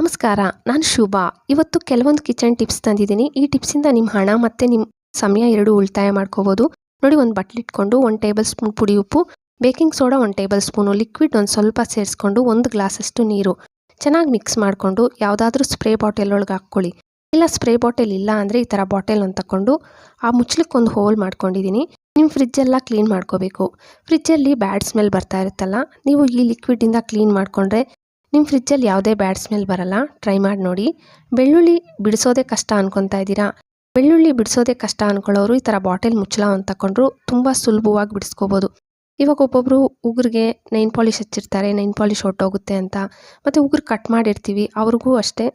ನಮಸ್ಕಾರ, ನಾನು ಶುಭಾ. ಇವತ್ತು ಕೆಲವೊಂದು ಕಿಚನ್ ಟಿಪ್ಸ್ ತಂದಿದ್ದೀನಿ. ಈ ಟಿಪ್ಸಿಂದ ನಿಮ್ಮ ಹಣ ಮತ್ತು ನಿಮ್ಮ ಸಮಯ ಎರಡು ಉಳಿತಾಯ ಮಾಡ್ಕೋಬೋದು. ನೋಡಿ, ಒಂದು ಬಟ್ಲಿಟ್ಕೊಂಡು ಒಂದು ಟೇಬಲ್ ಸ್ಪೂನ್ ಪುಡಿ ಉಪ್ಪು, ಬೇಕಿಂಗ್ ಸೋಡಾ ಒಂದು ಟೇಬಲ್ ಸ್ಪೂನು, ಲಿಕ್ವಿಡ್ ಒಂದು ಸ್ವಲ್ಪ ಸೇರಿಸ್ಕೊಂಡು ಒಂದು ಗ್ಲಾಸಷ್ಟು ನೀರು. ಚೆನ್ನಾಗಿ ಮಿಕ್ಸ್ ಮಾಡಿಕೊಂಡು ಯಾವುದಾದ್ರೂ ಸ್ಪ್ರೇ ಬಾಟಲ್ ಒಳಗೆ ಹಾಕ್ಕೊಳ್ಳಿ. ಇಲ್ಲ, ಸ್ಪ್ರೇ ಬಾಟಲ್ ಇಲ್ಲ ಅಂದರೆ ಈ ಥರ ಬಾಟಲ್ ಒಂದು ತಗೊಂಡು ಆ ಮುಚ್ಚಲಿಕ್ಕೆ ಒಂದು ಹೋಲ್ ಮಾಡ್ಕೊಂಡಿದ್ದೀನಿ ನಿಮ್ಮ ಫ್ರಿಜ್ಜೆಲ್ಲ ಕ್ಲೀನ್ ಮಾಡ್ಕೋಬೇಕು. ಫ್ರಿಜ್ಜಲ್ಲಿ ಬ್ಯಾಡ್ ಸ್ಮೆಲ್ ಬರ್ತಾ ಇರುತ್ತಲ್ಲ, ನೀವು ಈ ಲಿಕ್ವಿಡಿಂದ ಕ್ಲೀನ್ ಮಾಡಿಕೊಂಡ್ರೆ ನಿಮ್ಮ ಫ್ರಿಜ್ಜಲ್ಲಿ ಯಾವುದೇ ಬ್ಯಾಡ್ ಸ್ಮೆಲ್ ಬರಲ್ಲ, ಟ್ರೈ ಮಾಡಿ ನೋಡಿ. ಬೆಳ್ಳುಳ್ಳಿ ಬಿಡಿಸೋದೇ ಕಷ್ಟ ಅನ್ಕೊತಾ ಇದ್ದೀರಾ? ಬೆಳ್ಳುಳ್ಳಿ ಬಿಡಿಸೋದೇ ಕಷ್ಟ ಅನ್ಕೊಳ್ಳೋರು ಈ ಥರ ಬಾಟಲ್ ಮುಚ್ಚಳ ಅಂತ ತಗೊಂಡ್ರು ತುಂಬ ಸುಲಭವಾಗಿ ಬಿಡಿಸ್ಕೋಬೋದು. ಇವಾಗ ಒಬ್ಬೊಬ್ರು ಉಗುರಿಗೆ ನೈನ್ ಪಾಲಿಷ್ ಹಚ್ಚಿರ್ತಾರೆ, ನೈನ್ ಪಾಲಿಶ್ ಹೊಟ್ಟೋಗುತ್ತೆ ಅಂತ. ಮತ್ತು ಉಗುರು ಕಟ್ ಮಾಡಿರ್ತೀವಿ, ಅವ್ರಿಗೂ ಅಷ್ಟೇ.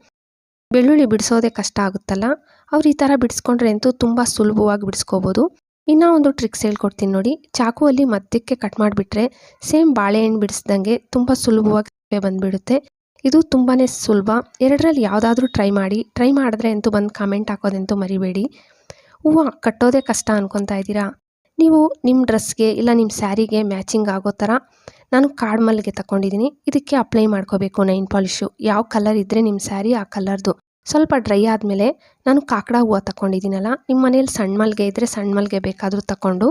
ಬೆಳ್ಳುಳ್ಳಿ ಬಿಡಿಸೋದೇ ಕಷ್ಟ ಆಗುತ್ತಲ್ಲ? ಅವ್ರು ಈ ಥರ ಬಿಡಿಸ್ಕೊಂಡ್ರೆ ಅಂತೂ ತುಂಬ ಸುಲಭವಾಗಿ ಬಿಡಿಸ್ಕೋಬೋದು. ಇನ್ನೂ ಒಂದು ಟ್ರಿಕ್ಸ್ ಹೇಳ್ಕೊಡ್ತೀನಿ ನೋಡಿ. ಚಾಕುವಲ್ಲಿ ಮಧ್ಯಕ್ಕೆ ಕಟ್ ಮಾಡಿಬಿಟ್ರೆ ಸೇಮ್ ಬಾಳೆಹಣ್ಣು ಬಿಡಿಸ್ದಂಗೆ ತುಂಬ ಸುಲಭವಾಗಿ ಬಂದುಬಿಡುತ್ತೆ. ಇದು ತುಂಬಾ ಸುಲಭ. ಎರಡರಲ್ಲಿ ಯಾವುದಾದ್ರೂ ಟ್ರೈ ಮಾಡಿ. ಟ್ರೈ ಮಾಡಿದ್ರೆ ಅಂತೂ ಬಂದು ಕಾಮೆಂಟ್ ಹಾಕೋದಂತೂ ಮರಿಬೇಡಿ. ಹೂವು, ಕಟ್ಟೋದೇ ಕಷ್ಟ ಅನ್ಕೊತಾ ಇದ್ದೀರಾ? ನೀವು ನಿಮ್ಮ ಡ್ರೆಸ್ಗೆ ಇಲ್ಲ ನಿಮ್ಮ ಸ್ಯಾರಿಗೆ ಮ್ಯಾಚಿಂಗ್ ಆಗೋ ಥರ ನಾನು ಕಾಡು ಮಲ್ಲಿಗೆ ತಗೊಂಡಿದ್ದೀನಿ ಇದಕ್ಕೆ ಅಪ್ಲೈ ಮಾಡ್ಕೋಬೇಕು ನೈನ್ ಪಾಲಿಶು ಯಾವ ಕಲರ್ ಇದ್ದರೆ ನಿಮ್ಮ ಸ್ಯಾರಿ ಆ ಕಲರ್ದು ಸ್ವಲ್ಪ ಡ್ರೈ ಆದಮೇಲೆ ನಾನು ಕಾಕಡ ಹೂವು ತಗೊಂಡಿದ್ದೀನಲ್ಲ ನಿಮ್ಮ ಮನೇಲಿ ಸಣ್ಣ ಮಲ್ಲಿಗೆ ಇದ್ದರೆ ಸಣ್ಣ ಮಲ್ಲಿಗೆ ಬೇಕಾದರೂ ತಗೊಂಡು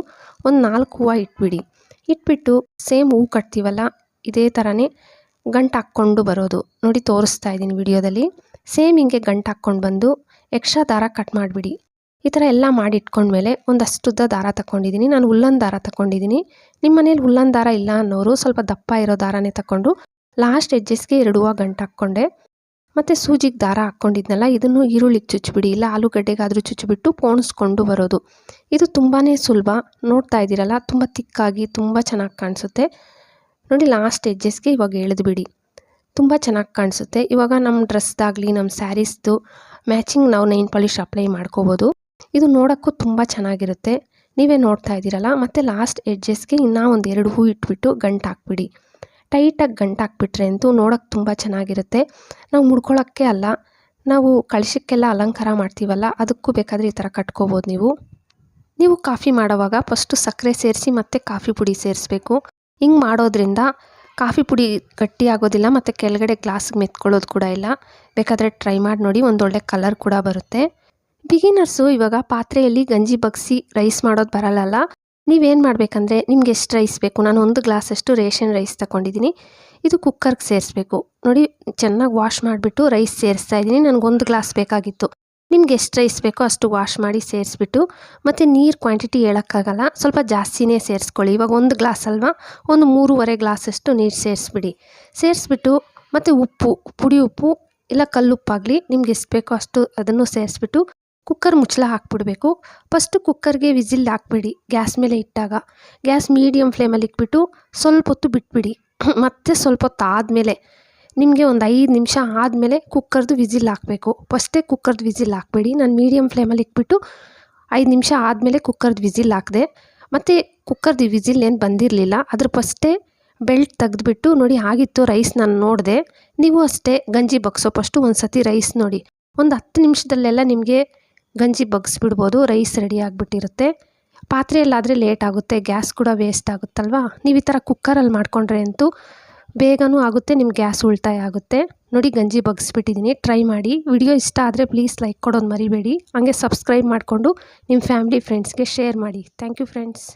ಒಂದು ನಾಲ್ಕು ಹೂವು ಇಟ್ಬಿಡಿ. ಇಟ್ಬಿಟ್ಟು ಸೇಮ್ ಹೂವು ಕಟ್ತೀವಲ್ಲ, ಇದೇ ಥರನೇ ಗಂಟು ಹಾಕ್ಕೊಂಡು ಬರೋದು. ನೋಡಿ, ತೋರಿಸ್ತಾ ಇದ್ದೀನಿ ವಿಡಿಯೋದಲ್ಲಿ. ಸೇಮ್ ಹಿಂಗೆ ಗಂಟು ಹಾಕ್ಕೊಂಡು ಬಂದು ಎಕ್ಸ್ಟ್ರಾ ದಾರ ಕಟ್ ಮಾಡಿಬಿಡಿ. ಈ ಥರ ಎಲ್ಲ ಮಾಡಿ ಇಟ್ಕೊಂಡ್ಮೇಲೆ ಒಂದಷ್ಟುದ್ದ ದಾರ ತಗೊಂಡಿದ್ದೀನಿ ನಾನು ಉಲ್ಲನ್ ದಾರ ತಗೊಂಡಿದ್ದೀನಿ ನಿಮ್ಮ ಮನೇಲಿ ಉಲ್ಲನ್ ದಾರ ಇಲ್ಲ ಅನ್ನೋರು ಸ್ವಲ್ಪ ದಪ್ಪ ಇರೋ ದಾರನೇ ತಗೊಂಡು ಲಾಸ್ಟ್ ಎಜ್ಜಸ್ಗೆ ಎರಡುವ ಗಂಟು ಹಾಕ್ಕೊಂಡೆ. ಮತ್ತು ಸೂಜಿಗೆ ದಾರ ಹಾಕ್ಕೊಂಡಿದ್ನಲ್ಲ, ಇದನ್ನು ಈರುಳ್ಳಿಗೆ ಚುಚ್ಚಿಬಿಡಿ ಇಲ್ಲ ಆಲೂಗಡ್ಡೆಗಾದರೂ ಚುಚ್ಚಿಬಿಟ್ಟು ಪೋಣಿಸ್ಕೊಂಡು ಬರೋದು. ಇದು ತುಂಬಾ ಸುಲಭ. ನೋಡ್ತಾ ಇದ್ದೀರಲ್ಲ, ತುಂಬ ತಿಕ್ಕಾಗಿ, ತುಂಬ ಚೆನ್ನಾಗಿ ಕಾಣಿಸುತ್ತೆ. ನೋಡಿ ಲಾಸ್ಟ್ ಎಜ್ಜಸ್ಗೆ ಇವಾಗ ಎಳೆದುಬಿಡಿ ತುಂಬ ಚೆನ್ನಾಗಿ ಕಾಣಿಸುತ್ತೆ. ಇವಾಗ ನಮ್ಮ ಡ್ರೆಸ್ದಾಗಲಿ ನಮ್ಮ ಸ್ಯಾರೀಸ್ದು ಮ್ಯಾಚಿಂಗ್ ನಾವು ನೈನ್ ಪಾಲಿಶ್ ಅಪ್ಲೈ ಮಾಡ್ಕೋಬೋದು. ಇದು ನೋಡೋಕ್ಕೂ ತುಂಬ ಚೆನ್ನಾಗಿರುತ್ತೆ. ನೀವೇ ನೋಡ್ತಾ ಇದ್ದೀರಲ್ಲ, ಮತ್ತು ಲಾಸ್ಟ್ ಎಡ್ಜಸ್ಗೆ ಇನ್ನೂ ಒಂದು ಎರಡು ಹೂ ಇಟ್ಬಿಟ್ಟು ಗಂಟು ಹಾಕ್ಬಿಡಿ. ಟೈಟಾಗಿ ಗಂಟು ಹಾಕ್ಬಿಟ್ರೆ ಅಂತೂ ನೋಡೋಕ್ಕೆ ತುಂಬ ಚೆನ್ನಾಗಿರುತ್ತೆ. ನಾವು ಮುಡ್ಕೊಳ್ಳೋಕ್ಕೆ ಅಲ್ಲ, ನಾವು ಕಳಶಕ್ಕೆಲ್ಲ ಅಲಂಕಾರ ಮಾಡ್ತೀವಲ್ಲ, ಅದಕ್ಕೂ ಬೇಕಾದರೆ ಈ ಥರ ಕಟ್ಕೋಬೋದು ನೀವು. ನೀವು ಕಾಫಿ ಮಾಡೋವಾಗ ಫಸ್ಟು ಸಕ್ಕರೆ ಸೇರಿಸಿ ಮತ್ತು ಕಾಫಿ ಪುಡಿ ಸೇರಿಸ್ಬೇಕು. ಹಿಂಗೆ ಮಾಡೋದ್ರಿಂದ ಕಾಫಿ ಪುಡಿ ಗಟ್ಟಿ ಆಗೋದಿಲ್ಲ ಮತ್ತು ಕೆಳಗಡೆ ಗ್ಲಾಸ್ಗೆ ಮೆತ್ಕೊಳ್ಳೋದು ಕೂಡ ಇಲ್ಲ. ಬೇಕಾದರೆ ಟ್ರೈ ಮಾಡಿ ನೋಡಿ, ಒಂದೊಳ್ಳೆ ಕಲರ್ ಕೂಡ ಬರುತ್ತೆ. ಬಿಗಿನರ್ಸು ಇವಾಗ ಪಾತ್ರೆಯಲ್ಲಿ ಗಂಜಿ ಬಗ್ಸಿ ರೈಸ್ ಮಾಡೋದು ಬರಲ್ಲ ನೀವೇನು ಮಾಡಬೇಕಂದ್ರೆ, ನಿಮ್ಗೆ ಎಷ್ಟು ರೈಸ್ ಬೇಕು? ನಾನು ಒಂದು ಗ್ಲಾಸಷ್ಟು ರೇಷನ್ ರೈಸ್ ತಗೊಂಡಿದ್ದೀನಿ ಇದು ಕುಕ್ಕರ್ಗೆ ಸೇರಿಸ್ಬೇಕು. ನೋಡಿ, ಚೆನ್ನಾಗಿ ವಾಶ್ ಮಾಡಿಬಿಟ್ಟು ರೈಸ್ ಸೇರಿಸ್ತಾ ಇದ್ದೀನಿ ನನಗೊಂದು ಗ್ಲಾಸ್ ಬೇಕಾಗಿತ್ತು. ನಿಮ್ಗೆ ಎಷ್ಟು ರೈಸ್ ಬೇಕೋ ಅಷ್ಟು ವಾಶ್ ಮಾಡಿ ಸೇರಿಸ್ಬಿಟ್ಟು ಮತ್ತು ನೀರು ಕ್ವಾಂಟಿಟಿ ಹೇಳೋಕ್ಕಾಗಲ್ಲ. ಸ್ವಲ್ಪ ಜಾಸ್ತಿನೇ ಸೇರಿಸ್ಕೊಳ್ಳಿ. ಇವಾಗ ಒಂದು ಗ್ಲಾಸ್ ಅಲ್ವಾ? ಒಂದು ಮೂರುವರೆ ಗ್ಲಾಸಷ್ಟು ನೀರು ಸೇರಿಸ್ಬಿಡಿ. ಸೇರಿಸ್ಬಿಟ್ಟು ಮತ್ತು ಉಪ್ಪು, ಪುಡಿ ಉಪ್ಪು, ಇಲ್ಲ ಕಲ್ಲುಪ್ಪಾಗಲಿ ನಿಮ್ಗೆ ಎಷ್ಟು ಬೇಕೋ ಅಷ್ಟು ಅದನ್ನು ಸೇರಿಸ್ಬಿಟ್ಟು ಕುಕ್ಕರ್ ಮುಚ್ಚಳ ಹಾಕ್ಬಿಡಬೇಕು. ಫಸ್ಟು ಕುಕ್ಕರ್ಗೆ ವಿಸಿಲ್ ಹಾಕ್ಬಿಡಿ. ಗ್ಯಾಸ್ ಮೇಲೆ ಇಟ್ಟಾಗ. ಗ್ಯಾಸ್ ಮೀಡಿಯಮ್ ಫ್ಲೇಮಲ್ಲಿ ಇಟ್ಬಿಟ್ಟು ಸ್ವಲ್ಪ ಹೊತ್ತು ಬಿಟ್ಬಿಡಿ. ಮತ್ತೆ ಸ್ವಲ್ಪ ಹೊತ್ತು ಆದಮೇಲೆ ನಿಮಗೆ ಒಂದು ಐದು ನಿಮಿಷ ಆದಮೇಲೆ ಕುಕ್ಕರ್ದು ವಿಸಿಲ್ ಹಾಕಬೇಕು. ಫಸ್ಟೇ ಕುಕ್ಕರ್ದು ವಿಸಿಲ್ ಹಾಕಬೇಡಿ. ನಾನು ಮೀಡಿಯಮ್ ಫ್ಲೇಮಲ್ಲಿ ಇಟ್ಬಿಟ್ಟು ಐದು ನಿಮಿಷ ಆದಮೇಲೆ ಕುಕ್ಕರ್ದು ವಿಸಿಲ್ ಹಾಕಿದೆ. ಮತ್ತು ಕುಕ್ಕರ್ದು ವಿಸಿಲ್ ಏನು ಬಂದಿರಲಿಲ್ಲ. ಅದ್ರ ಫಸ್ಟೇ ಬೆಲ್ಟ್ ತೆಗೆದುಬಿಟ್ಟು ನೋಡಿ ಆಗಿತ್ತು ರೈಸ್ ನಾನು ನೋಡಿದೆ. ನೀವು ಅಷ್ಟೇ ಗಂಜಿ ಬಗ್ಸೋ ಫಸ್ಟು ಒಂದು ಸತಿ ರೈಸ್ ನೋಡಿ. ಒಂದು ಹತ್ತು ನಿಮಿಷದಲ್ಲೆಲ್ಲ ನಿಮಗೆ ಗಂಜಿ ಬಗ್ಸ್ಬಿಡ್ಬೋದು. ರೈಸ್ ರೆಡಿ ಆಗಿಬಿಟ್ಟಿರುತ್ತೆ. ಪಾತ್ರೆಯಲ್ಲಾದರೆ ಲೇಟ್ ಆಗುತ್ತೆ. ಗ್ಯಾಸ್ ಕೂಡ ವೇಸ್ಟ್ ಆಗುತ್ತಲ್ವಾ? ನೀವು ಈ ಥರ ಕುಕ್ಕರಲ್ಲಿ ಮಾಡಿಕೊಂಡ್ರೆ ಅಂತೂ ಬೇಗನೂ ಆಗುತ್ತೆ ನಿಮ್ಮ ಗ್ಯಾಸ್ ಉಳಿತಾಯ ಆಗುತ್ತೆ. ನೋಡಿ, ಗಂಜಿ ಬಗ್ಸ್ಬಿಟ್ಟಿದ್ದೀನಿ. ಟ್ರೈ ಮಾಡಿ. ವಿಡಿಯೋ ಇಷ್ಟ ಆದರೆ ಪ್ಲೀಸ್ ಲೈಕ್ ಕೊಡೋದು ಮರಿಬೇಡಿ. ಹಂಗೆ ಸಬ್ಸ್ಕ್ರೈಬ್ ಮಾಡಿಕೊಂಡು ನಿಮ್ಮ ಫ್ಯಾಮಿಲಿ, ಫ್ರೆಂಡ್ಸ್ಗೆ ಶೇರ್ ಮಾಡಿ. Thank you, friends.